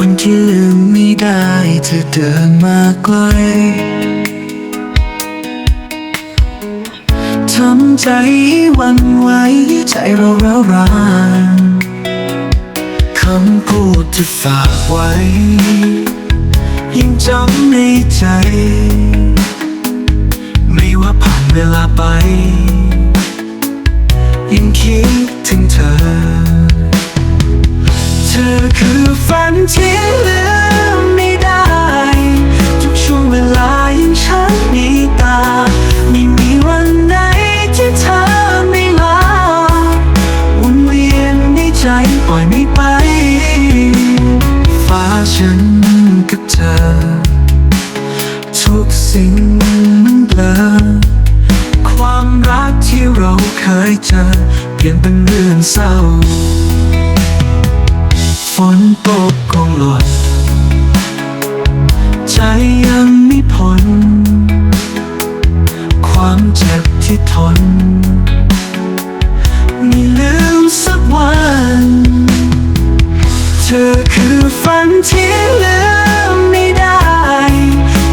วันที่ลืมไม่ได้เธอเดินมาใกล้ทำใจวันไหวใจเราเร้ารานคำพูดที่ฝากไว้ยังจำในใจ ไม่ว่าผ่านเวลาไปยังคิดถึงเธอ คือฝันที่ลืมไม่ได้ ทุกช่วงเวลายังชัดในตา ไม่มีวันไหนที่เธอไม่ลาวนเวียนในใจปล่อยไม่ไป ฟ้าฉันกับเธอ ทุกสิ่งมันเบลอความรักที่เราเคยเจอเปลี่ยนเป็นเรื่องเศร้า นตกคงหล่นใจยังไม่พ้นความเจ็บที่ทนไม่ลืมสักวัน เธอคือฝันที่ลืมไม่ได้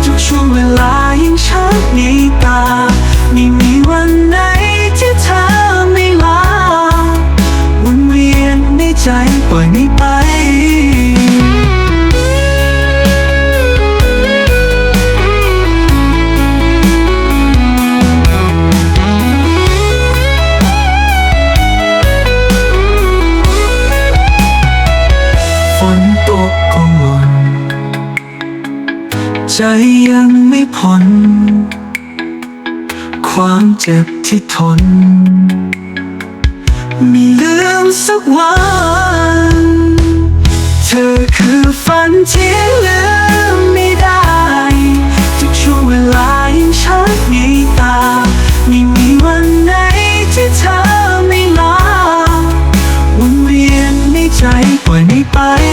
ทุกช่วงเวลายังชัดในตาไม่มีวันไหนที่เธอไม่ลาวนเวียนในใจปล่อยไม่ไป ใจยังไม่พ้นความเจ็บที่ทนม่ลืมสักวัน เธอคือฝันที่ลืมไม่ได้ทุกช่วงเวลายังชัดในตาไม่มีวันไหนที่เธอไม่ลาวนเวียนในใจปล่อยไม่ไป